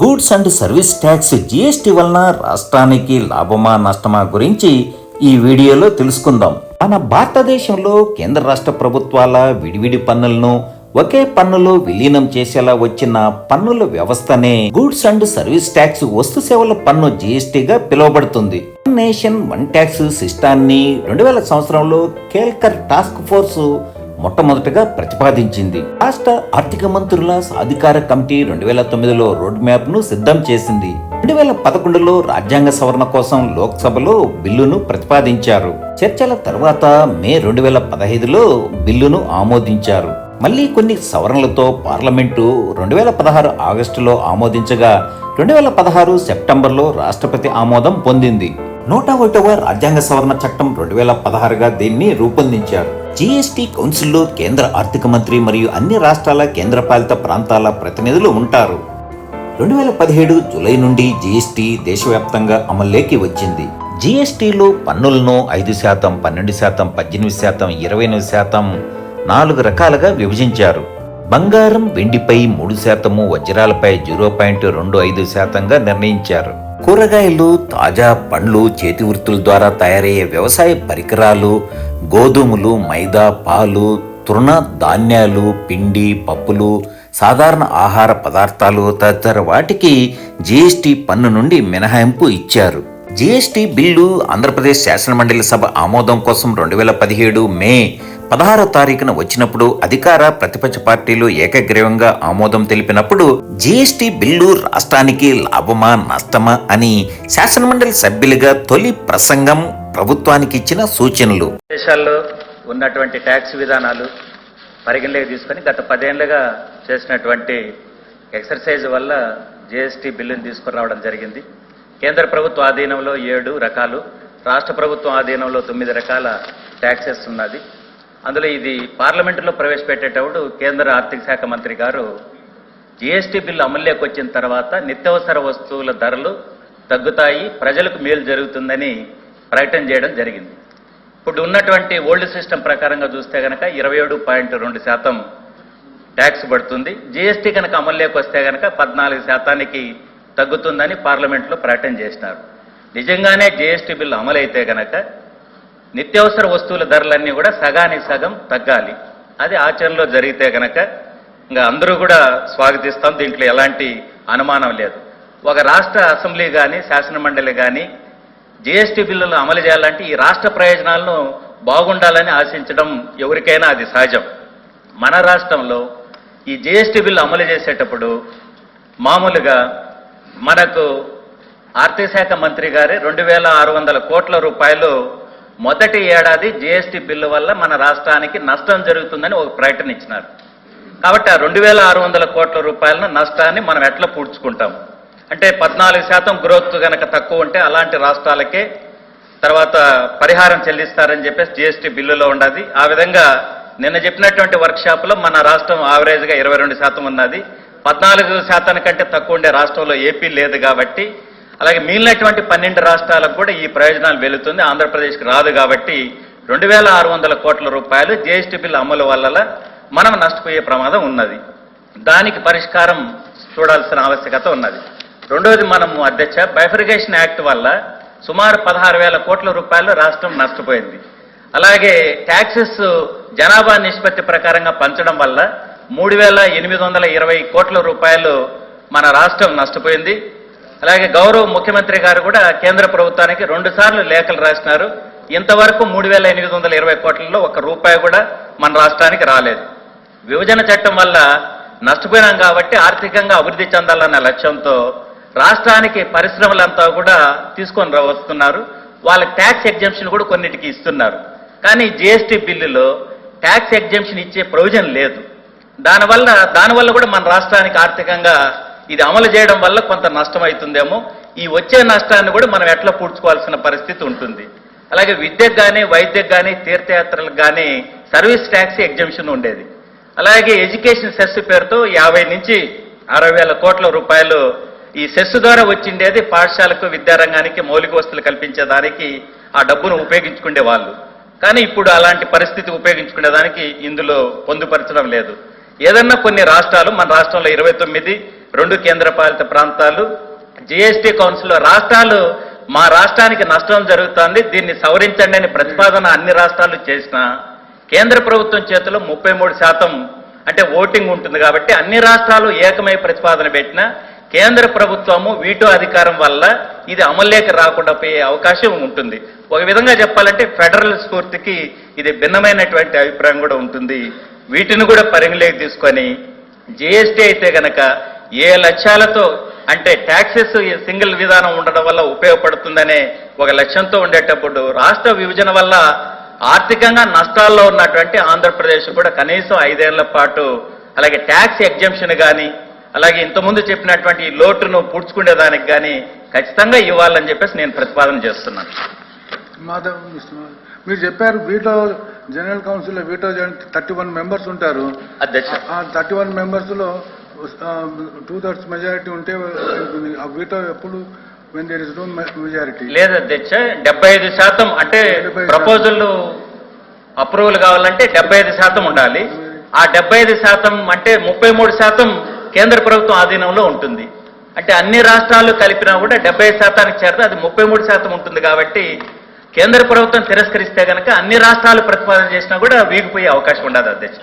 Goods and service tax GST వలన రాష్ట్రానికి లాభమా నష్టమా గురించి ఈ వీడియోలో తెలుసుకుందాం. మన భారతదేశంలో కేంద్ర రాష్ట్ర ప్రభుత్వాల విడివిడి పన్నులను ఒకే పన్నులో విలీనం చేసేలా వచ్చిన పన్నుల వ్యవస్థనే గూడ్స్ అండ్ సర్వీస్ ట్యాక్స్ వస్తు సేవల పన్ను జీఎస్టీగా పిలువబడుతుంది. వన్ నేషన్ వన్ ట్యాక్స్ సిస్టాన్ని రెండు వేల సంవత్సరంలో కేల్కర్ టాస్క్ ఫోర్స్ మొట్టమొదటగా ప్రతిపాదించింది. రాష్ట్ర ఆర్థిక మంత్రుల సాధికార కమిటీ రెండు వేల తొమ్మిదిలో రోడ్ మ్యాప్ను సిద్ధం చేసింది. రెండు వేల పదకొండులో రాజ్యాంగ సవరణ కోసం లోక్సభలో బిల్లును ప్రతిపాదించారు. చర్చల తర్వాత మే రెండు వేల పదహైదులో బిల్లును ఆమోదించారు. మళ్ళీ కొన్ని సవరణలతో పార్లమెంటు రెండు వేల పదహారు ఆగస్టులో ఆమోదించగా రెండు వేల పదహారు సెప్టెంబర్లో రాష్ట్రపతి ఆమోదం పొందింది. నూట ఒకటవ రాజ్యాంగ సవరణ చట్టం రెండు వేల పదహారుగా దీన్ని రూపొందించారు. జీఎస్టీ కౌన్సిల్లో కేంద్ర ఆర్థిక మంత్రి మరియు అన్ని రాష్ట్రాల కేంద్రపాలిత ప్రాంతాల ప్రతినిధులు ఉంటారు. రెండు వేల పదిహేడు జూలై నుండి జీఎస్టీ దేశవ్యాప్తంగా అమల్లోకి వచ్చింది. జీఎస్టీలో పన్నులను ఐదు శాతం పన్నెండు శాతం పద్దెనిమిది శాతం ఇరవై ఎనిమిది శాతం నాలుగు రకాలుగా విభజించారు. బంగారం వెండిపై మూడు శాతము వజ్రాలపై జీరో పాయింట్ రెండు ఐదు శాతంగా నిర్ణయించారు. కూరగాయలు తాజా పండ్లు చేతి వృత్తుల ద్వారా తయారయ్యే వ్యవసాయ పరికరాలు గోధుమలు మైదా పాలు తృణ ధాన్యాలు పిండి పప్పులు సాధారణ ఆహార పదార్థాలు తదితర వాటికి జీఎస్టీ పన్ను నుండి మినహాయింపు ఇచ్చారు. జీఎస్టీ బిల్లు ఆంధ్రప్రదేశ్ శాసనమండలి సభ ఆమోదం కోసం రెండు వేల పదిహేడు మే పదహారో తారీఖున వచ్చినప్పుడు అధికార ప్రతిపక్ష పార్టీలు ఏకగ్రీవంగా ఆమోదం తెలిపినప్పుడు జీఎస్టీ బిల్లు రాష్ట్రానికి లాభమా నష్టమా అని శాసనమండలి సభ్యులుగా తొలి ప్రసంగం ప్రభుత్వానికి ఇచ్చిన సూచనలు. దేశాల్లో ఉన్నటువంటి ట్యాక్స్ విధానాలు పరిగణలోకి తీసుకొని గత పదేళ్ళుగా చేసినటువంటి ఎక్సర్సైజ్ వల్ల జీఎస్టీ బిల్లుని తీసుకురావడం జరిగింది. కేంద్ర ప్రభుత్వ ఆధీనంలో ఏడు రకాలు రాష్ట్ర ప్రభుత్వం ఆధీనంలో తొమ్మిది రకాల ట్యాక్సెస్ ఉన్నది అందులో ఇది పార్లమెంటులో ప్రవేశపెట్టేటప్పుడు కేంద్ర ఆర్థిక శాఖ మంత్రి గారు జీఎస్టీ బిల్లు అమల్లోకి వచ్చిన తర్వాత నిత్యావసర వస్తువుల ధరలు తగ్గుతాయి ప్రజలకు మేలు జరుగుతుందని ప్రకటన చేయడం జరిగింది. ఇప్పుడు ఉన్నటువంటి ఓల్డ్ సిస్టమ్ ప్రకారంగా చూస్తే కనుక ఇరవై ఏడు పాయింట్ రెండు శాతం ట్యాక్స్ పడుతుంది. జీఎస్టీ కనుక అమల్లోకి వస్తే కనుక పద్నాలుగు శాతానికి తగ్గుతుందని పార్లమెంట్లో ప్రకటన చేసినారు. నిజంగానే జీఎస్టీ బిల్లు అమలైతే కనుక నిత్యావసర వస్తువుల ధరలన్నీ కూడా సగానికి సగం తగ్గాలి. అది ఆచరణలో జరిగితే కనుక ఇంకా అందరూ కూడా స్వాగతిస్తాం. దీంట్లో ఎలాంటి అనుమానం లేదు. ఒక రాష్ట్ర అసెంబ్లీ కానీ శాసనమండలి కానీ జీఎస్టీ బిల్లులు అమలు చేయాలంటే ఈ రాష్ట్ర ప్రయోజనాలను బాగుండాలని ఆశించడం ఎవరికైనా అది సహజం. మన రాష్ట్రంలో ఈ జీఎస్టీ బిల్లు అమలు చేసేటప్పుడు మామూలుగా మనకు ఆర్థిక శాఖ మంత్రి గారి రెండు వేల ఆరు వందల కోట్ల రూపాయలు మొదటి ఏడాది జీఎస్టీ బిల్లు వల్ల మన రాష్ట్రానికి నష్టం జరుగుతుందని ఒక ప్రకటన ఇచ్చినారు. కాబట్టి ఆ రెండు వేల ఆరు వందల కోట్ల రూపాయల నష్టాన్ని మనం ఎట్లా పూడ్చుకుంటాం? అంటే పద్నాలుగు శాతం గ్రోత్ కనుక తక్కువ ఉంటే అలాంటి రాష్ట్రాలకే తర్వాత పరిహారం చెల్లిస్తారని చెప్పేసి జీఎస్టీ బిల్లులో ఉండదు. ఆ విధంగా నిన్న చెప్పినటువంటి వర్క్షాప్లో మన రాష్ట్రం ఆవరేజ్గా ఇరవై రెండు శాతం ఉన్నది. పద్నాలుగు శాతానికంటే తక్కువ ఉండే రాష్ట్రంలో ఏపీ లేదు కాబట్టి అలాగే మిగిలినటువంటి పన్నెండు రాష్ట్రాలకు కూడా ఈ ప్రయోజనాలు వెళుతుంది. ఆంధ్రప్రదేశ్కి రాదు కాబట్టి రెండు వేల ఆరు వందల కోట్ల రూపాయలు జీఎస్టీ బిల్ అమలు వల్ల మనం నష్టపోయే ప్రమాదం ఉన్నది. దానికి పరిష్కారం చూడాల్సిన ఆవశ్యకత ఉన్నది. రెండవది మనము అధ్యక్ష బైఫరిగేషన్ యాక్ట్ వల్ల సుమారు పదహారు వేల కోట్ల రూపాయలు రాష్ట్రం నష్టపోయింది. అలాగే ట్యాక్సెస్ జనాభా నిష్పత్తి ప్రకారంగా పంచడం వల్ల మూడు వేల ఎనిమిది వందల ఇరవై కోట్ల రూపాయలు మన రాష్ట్రం నష్టపోయింది. అలాగే గౌరవ ముఖ్యమంత్రి గారు కూడా కేంద్ర ప్రభుత్వానికి రెండు సార్లు లేఖలు రాసినారు. ఇంతవరకు మూడు వేల ఎనిమిది వందల ఇరవై కోట్లలో ఒక రూపాయి కూడా మన రాష్ట్రానికి రాలేదు. విభజన చట్టం వల్ల నష్టపోయినాం కాబట్టి ఆర్థికంగా అభివృద్ధి చెందాలన్న లక్ష్యంతో రాష్ట్రానికి పరిశ్రమలంతా కూడా తీసుకొని వస్తున్నారు వాళ్ళ ట్యాక్స్ ఎగ్జంప్షన్ కూడా కొన్నిటికి ఇస్తున్నారు. కానీ జిఎస్టీ బిల్లులో ట్యాక్స్ ఎగ్జంప్షన్ ఇచ్చే ప్రొవిజన్ లేదు. దానివల్ల దానివల్ల కూడా మన రాష్ట్రానికి ఆర్థికంగా ఇది అమలు చేయడం వల్ల కొంత నష్టం అవుతుందేమో ఈ వచ్చే నష్టాన్ని కూడా మనం ఎట్లా పూడ్చుకోవాల్సిన పరిస్థితి ఉంటుంది. అలాగే విద్యకు కానీ వైద్యకు కానీ తీర్థయాత్రలకు కానీ సర్వీస్ ట్యాక్స్ ఎగ్జంప్షన్ ఉండేది. అలాగే ఎడ్యుకేషన్ సెస్ పేరుతో యాభై నుంచి అరవై వేల కోట్ల రూపాయలు ఈ సెస్ ద్వారా వచ్చిండేది పాఠశాలకు విద్యారంగానికి మౌలిక వస్తువులు కల్పించేదానికి ఆ డబ్బును ఉపయోగించుకునే వాళ్ళు కానీ ఇప్పుడు అలాంటి పరిస్థితి ఉపయోగించుకునేదానికి ఇందులో పొందుపరచడం లేదు. ఏదన్నా కొన్ని రాష్ట్రాలు మన రాష్ట్రంలో ఇరవై తొమ్మిది రెండు కేంద్రపాలిత ప్రాంతాలు జిఎస్టీ కౌన్సిల్లో రాష్ట్రాలు మా రాష్ట్రానికి నష్టం జరుగుతోంది దీన్ని సవరించండి అని ప్రతిపాదన అన్ని రాష్ట్రాలు చేసిన కేంద్ర ప్రభుత్వం చేతిలో ముప్పై మూడు శాతం అంటే ఓటింగ్ ఉంటుంది కాబట్టి అన్ని రాష్ట్రాలు ఏకమై ప్రతిపాదన పెట్టిన కేంద్ర ప్రభుత్వము వీటో అధికారం వల్ల ఇది అమల్లోకి రాకుండా పోయే అవకాశం ఉంటుంది. ఒక విధంగా చెప్పాలంటే ఫెడరల్ స్ఫూర్తికి ఇది భిన్నమైనటువంటి అభిప్రాయం కూడా ఉంటుంది. వీటిని కూడా పరిగణలోకి తీసుకొని జిఎస్టీ అయితే గనక ఏ లక్ష్యాలతో అంటే ట్యాక్సెస్ సింగిల్ విధానం ఉండడం వల్ల ఉపయోగపడుతుందనే ఒక లక్ష్యంతో ఉండేటప్పుడు రాష్ట్ర విభజన వల్ల ఆర్థికంగా నష్టాల్లో ఉన్నటువంటి ఆంధ్రప్రదేశ్ కూడా కనీసం ఐదేళ్ళ పాటు అలాగే ట్యాక్స్ ఎగ్జంప్షన్ కానీ అలాగే ఇంతకుముందు చెప్పినటువంటి ఈ లోటును పూడ్చుకునేదానికి కానీ ఖచ్చితంగా ఇవ్వాలని చెప్పేసి నేను ప్రతిపాదన చేస్తున్నాను. మాధవ్. మీరు చెప్పారు veto general council veto thirty one members ఉంటారు. అధ్యక్ష. ఆ థర్టీ వన్ మెంబర్స్లో టూ థర్డ్స్ మెజారిటీ ఉంటే వీటో ఎప్పుడు మెజారిటీ లేదు అధ్యక్ష డెబ్బై ఐదు శాతం అంటే 75 ప్రపోజల్ అప్రూవల్ కావాలంటే డెబ్బై ఐదు శాతం ఉండాలి. ఆ డెబ్బై ఐదు శాతం అంటే ముప్పై మూడు శాతం కేంద్ర ప్రభుత్వం ఆధీనంలో ఉంటుంది. అంటే అన్ని రాష్ట్రాలు కలిపినా కూడా డెబ్బై శాతానికి చేరితే అది ముప్పై మూడు శాతం ఉంటుంది కాబట్టి కేంద్ర ప్రభుత్వం తిరస్కరిస్తే కనుక అన్ని రాష్ట్రాలు ప్రతిపాదన చేసినా కూడా వీగిపోయే అవకాశం ఉండదు అధ్యక్ష.